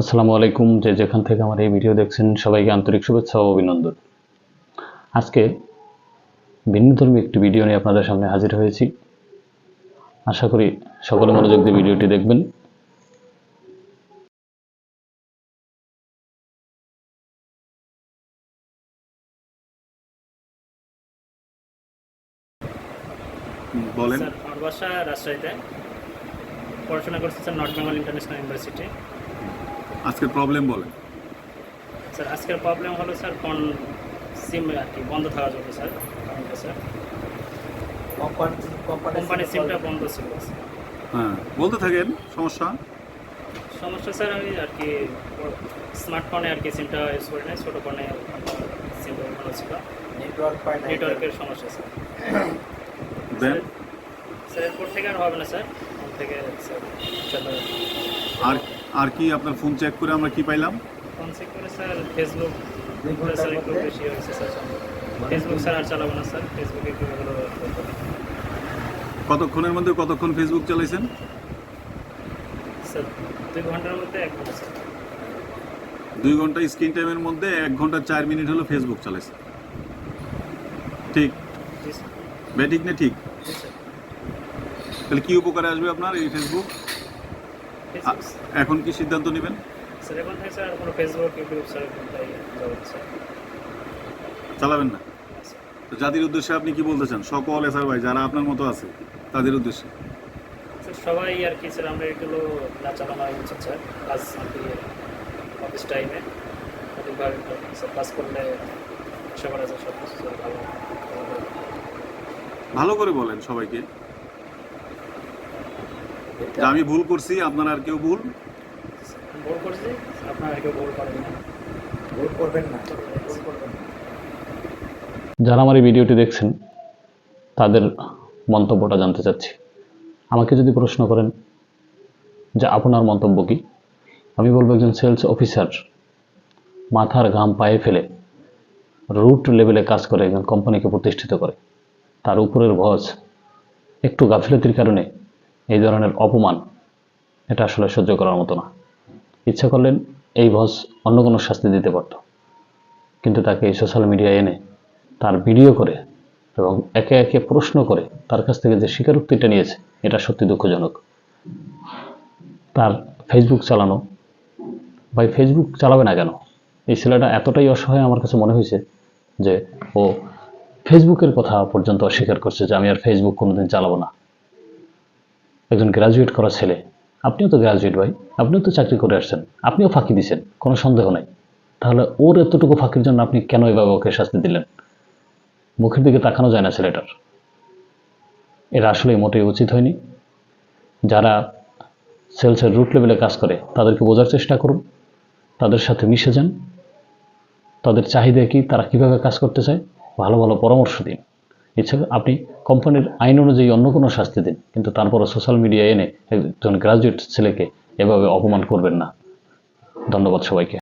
আসসালামু আলাইকুম যে যেখান থেকে আমার এই ভিডিও দেখছেন সবাইকে আন্তরিক শুভেচ্ছা ও অভিনন্দন। আজকে ভিন্নধর্মী একটি ভিডিও নিয়ে আপনাদের সামনে হাজির হয়েছি। আশা করি সকলে মনোযোগ দিয়ে ভিডিওটি দেখবেন। বলেন। আমার বাসা রাজশাহীতে পড়াশোনা করছি নর্থ বেঙ্গল ইন্টারন্যাশনাল ইউনিভার্সিটি। আজকের প্রবলেম বলেন। স্যার আজকের প্রবলেম হলো স্যার কোন সিম আর কি বন্ধ থাকা জন্য স্যার কারণটা স্যার? কোম্পানির সিমটা বন্ধ। ছিল স্যার। হ্যাঁ বলতে থাকেন সমস্যা? সমস্যা স্যার আমি আর কি স্মার্টফোনে আর কি সিমটা ইউজ করি না ছোটো ফোনে সিম ব্যবহার ছিল। নেটওয়ার্ক নেটওয়ার্কের সমস্যা স্যার। দেন স্যার এরপর থেকে আর হবে না স্যার। ফোন থেকে স্যার আর আর কি আপনার ফোন চেক করে আমরা কি পাইলাম? ফোন চেক করে স্যার ফেসবুক স্যার একটু বেশি হয়েছে স্যার ফেসবুক স্যার আর চালাবো না স্যার ফেসবুকে একটু কতক্ষণের মধ্যে কতক্ষণ ফেসবুক চালাইছেন? স্যার দুই ঘণ্টার মধ্যে এক ঘণ্টা। দুই ঘণ্টা স্ক্রিন টাইমের মধ্যে এক ঘণ্টা চার মিনিট হলো ফেসবুক চালাইছেন। ঠিক? ব্যাটিক না ঠিক? তাহলে কি উপকারে আসবে আপনার এই ফেসবুক এখন কি সিদ্ধান্ত নেবেন? স্যার এখন স্যার কোনো ফেসবুক ইউটিউব স্যার। চালাবেন না? তো জাতির উদ্দেশ্যে আপনি কি বলতে চান? সকল এসআর ভাই যারা আপনার মতো আছে তাদের উদ্দেশ্যে। সবাই আর কি স্যার আমরা এগুলো না চালানো উচিত স্যার। কাজ অফিস টাইমে সঠিকভাবে কাজ করলে করা যায় সব কিছু ভালো। ভালো করে বলেন সবাইকে। আমি ভুল করছি আপনার আর কেউ ভুল? ভুল করছি আপনারা কেউ ভুল ভুল করবেন না। ভুল করবেন না। যারা আমার এই ভিডিওটি দেখছেন তাদের মন্তব্যটা জানতে চাচ্ছি। আমাকে যদি প্রশ্ন করেন যে আপনার মন্তব্য কি? আমি বলব একজন সেলস অফিসার মাথার ঘাম পায়ে ফেলে রুট লেভেলে কাজ করে একজন কোম্পানিকে প্রতিষ্ঠিত করে। তার উপরের ভজ একটু গাফিলতির কারণে এই ধরনের অপমান, এটা আসলে সহ্য করার মতো না। ইচ্ছা করলেন এই ভজ অন্য কোনো শাস্তি দিতে পারত, কিন্তু তাকে এই সোশ্যাল মিডিয়ায় এনে তার ভিডিও করে এবং একে একে প্রশ্ন করে তার কাছ থেকে যে স্বীকারোক্তিটা নিয়েছে, এটা সত্যি দুঃখজনক। তার ফেসবুক চালানো, ভাই ফেসবুক চালাবে না কেন? এই ছেলেটা এতটাই অসহায় আমার কাছে মনে হয়েছে যে ও ফেসবুকের কথা পর্যন্ত অস্বীকার করছে যে আমি আর ফেসবুক কোনোদিন চালাবো না। একজন গ্রাজুয়েট করা ছেলে। আপনিও তো গ্রাজুয়েট ভাই, আপনিও তো চাকরি করে আসছেন, আপনিও ফাঁকি দিছেন, কোনো সন্দেহ নাই। তাহলে ওর এতটুকু ফাঁকির জন্য আপনি কেন এভাবে ওকে শাস্তি দিলেন? মুখের দিকে তাকানো যায় না ছেলেটার। এটা আসলে মোটেই উচিত হয়নি। যারা সেলসের রুট লেভেলে কাজ করে, তাদেরকে বোঝার চেষ্টা করুন। তাদের সাথে মিশে যান। তাদের চাহিদা কি, তারা কীভাবে কাজ করতে চায়, ভালো ভালো পরামর্শ দিন। ইচ্ছা আপনি কোম্পানির আইন অনুযায়ী অন্য কোনো শাস্তি দিন, কিন্তু তারপরও সোশ্যাল মিডিয়ায় এনে একজন গ্রাজুয়েট ছেলেকে এভাবে অপমান করবেন না। ধন্যবাদ সবাইকে।